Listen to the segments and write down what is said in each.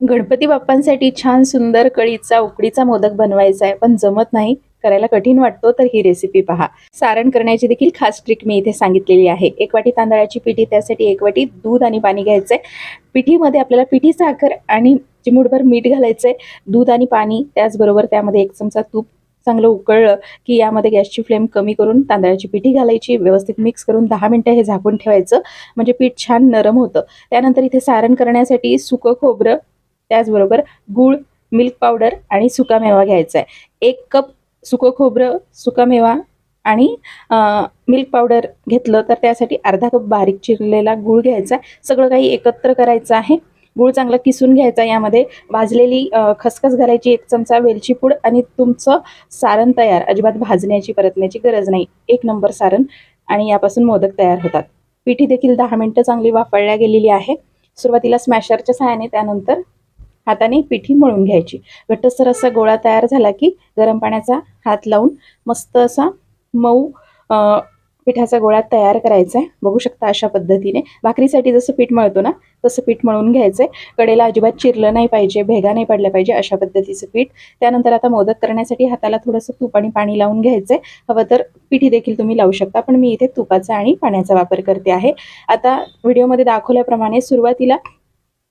गणपती बाप्पांसाठी छान सुंदर कळीचा उकडीचा मोदक बनवायचा आहे. पण जमत नाही. करायला कठीण वाटतो तर ही रेसिपी पहा. सारण करण्याची देखील खास ट्रिक मी इथे सांगितलेली आहे. एक वाटी तांदळाची पिठी त्यासाठी एक वाटी दूध आणि पाणी घ्यायचंय. पिठीमध्ये आपल्याला पिठी साखर आणि चिमूटभर मीठ घालायचंय. दूध आणि पाणी त्याचबरोबर त्यामध्ये एक चमचा तूप चांगलं उकळलं की यामध्ये गॅसची फ्लेम कमी करून तांदळाची पिठी घालायची. व्यवस्थित मिक्स करून दहा मिनटं हे झाकून ठेवायचं. म्हणजे पीठ छान नरम होतं. त्यानंतर इथे सारण करण्यासाठी सुकं खोबरं त्याचबरोबर गूळ मिल्क पावडर आणि सुकामेवा घ्यायचा आहे. एक कप सुकं खोबरं सुकामेवा आणि मिल्क पावडर घेतलं तर त्यासाठी अर्धा कप बारीक चिरलेला गूळ घ्यायचा आहे. सगळं काही एकत्र करायचं आहे. गूळ चांगला किसून घ्यायचा यामध्ये भाजलेली खसखस घालायची एक चमचा वेलची पूड आणि तुमचं सारण तयार अजिबात भाजण्याची परतण्याची गरज नाही. एक नंबर सारण आणि यापासून मोदक तयार होतात. पिठी देखील दहा मिनटं चांगली वाफळल्या गेलेली आहे. सुरुवातीला स्मॅशरच्या सहाय्याने त्यानंतर हाताने पिठी मळून घ्यायची. घट्टसर असा गोळा तयार झाला की गरम पाण्याचा हात लावून मस्त असा मऊ पिठाचा गोळा तयार करायचा आहे. बघू शकता अशा पद्धतीने. भाकरीसाठी जसं पीठ मळतो ना तसं पीठ मळून घ्यायचं आहे कडेला अजिबात चिरलं नाही पाहिजे भेगा नाही पडल्या पाहिजे अशा पद्धतीचं पीठ. त्यानंतर आता मोदक करण्यासाठी हाताला थोडंसं तूप आणि पाणी लावून घ्यायचं आहे हवं तर पिठी देखील तुम्ही लावू शकता पण मी इथे तुपाचा आणि पाण्याचा वापर करते आहे. आता व्हिडिओमध्ये दाखवल्याप्रमाणे सुरुवातीला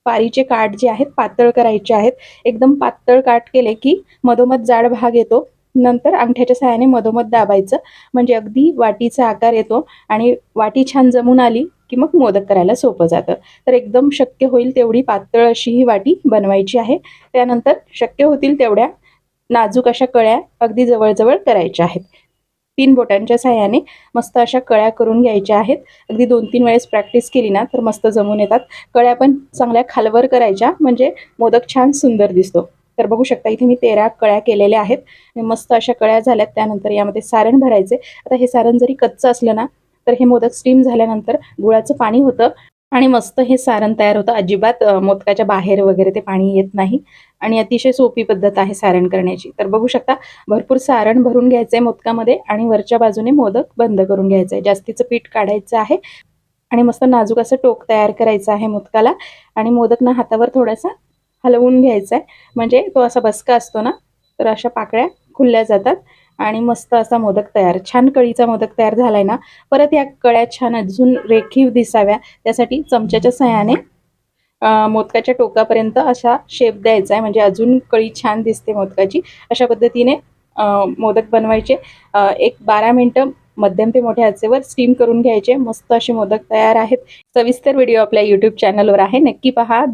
पारीचे काठ जे आहेत पातळ करायचे आहेत. एकदम पातळ काठ केले की मधोमध जाड भाग येतो. नंतर अंगठ्याच्या सहाय्याने मधोमध दाबायचं. म्हणजे अगदी वाटीचा आकार येतो आणि वाटी छान जमून आली की मग मोदक करायला सोपं जातं. तर एकदम शक्य होईल तेवढी पातळ अशी ही वाटी बनवायची आहे. त्यानंतर शक्य होतील तेवढ्या नाजूक अशा कळ्या अगदी जवळजवळ करायच्या आहेत. तीन बोटांच्या सहाय्याने मस्त अशा कळ्या करून घ्यायच्या आहेत. अगदी दोन तीन वेळेस प्रॅक्टिस केली ना तर मस्त जमून येतात. कळ्या पण चांगल्या खालवर करायच्या म्हणजे मोदक छान सुंदर दिसतो. तर बघू शकता इथे मी तेरा कळ्या केलेल्या आहेत. आणि मस्त अशा कळ्या झाल्यात त्यानंतर यामध्ये सारण भरायचे आता हे सारण जरी कच्चं असलं ना तर हे मोदक स्टीम झाल्यानंतर गुळाचं पाणी होतं. आणि मस्त हे सारण तयार होतं. अजिबात मोदकाच्या बाहेर वगैरे ते पाणी येत नाही. आणि अतिशय सोपी पद्धत आहे सारण करण्याची. तर बघू शकता भरपूर सारण भरून घ्यायचं आहे मोदकामध्ये आणि वरच्या बाजूने मोदक बंद करून घ्यायचं आहे जास्तीचं पीठ काढायचं आहे आणि मस्त नाजूक असं टोक तयार करायचं आहे मोदकाला. आणि मोदक ना हातावर थोडासा हलवून घ्यायचा आहे म्हणजे तो असा बसका असतो ना तर अशा पाकळ्या खुलल्या जातात. आणि मस्त असा मोदक तयार छान कळीचा मोदक तयार झालाय ना परत या कळ्या छान अजून रेखीव दिसाव्या त्यासाठी चमच्याच्या सहाय्याने मोदकाच्या टोकापर्यंत अशा शेप द्यायचा आहे म्हणजे अजून कळी छान दिसते मोदकाची. अशा पद्धतीने मोदक बनवायचे. एक बारा मिनटं मध्यम ते मोठ्या आचेवर स्टीम करून घ्यायचे. मस्त असे मोदक तयार आहेत. सविस्तर व्हिडिओ आपल्या यूट्यूब चॅनलवर आहे. नक्की पहा. धन्यवाद.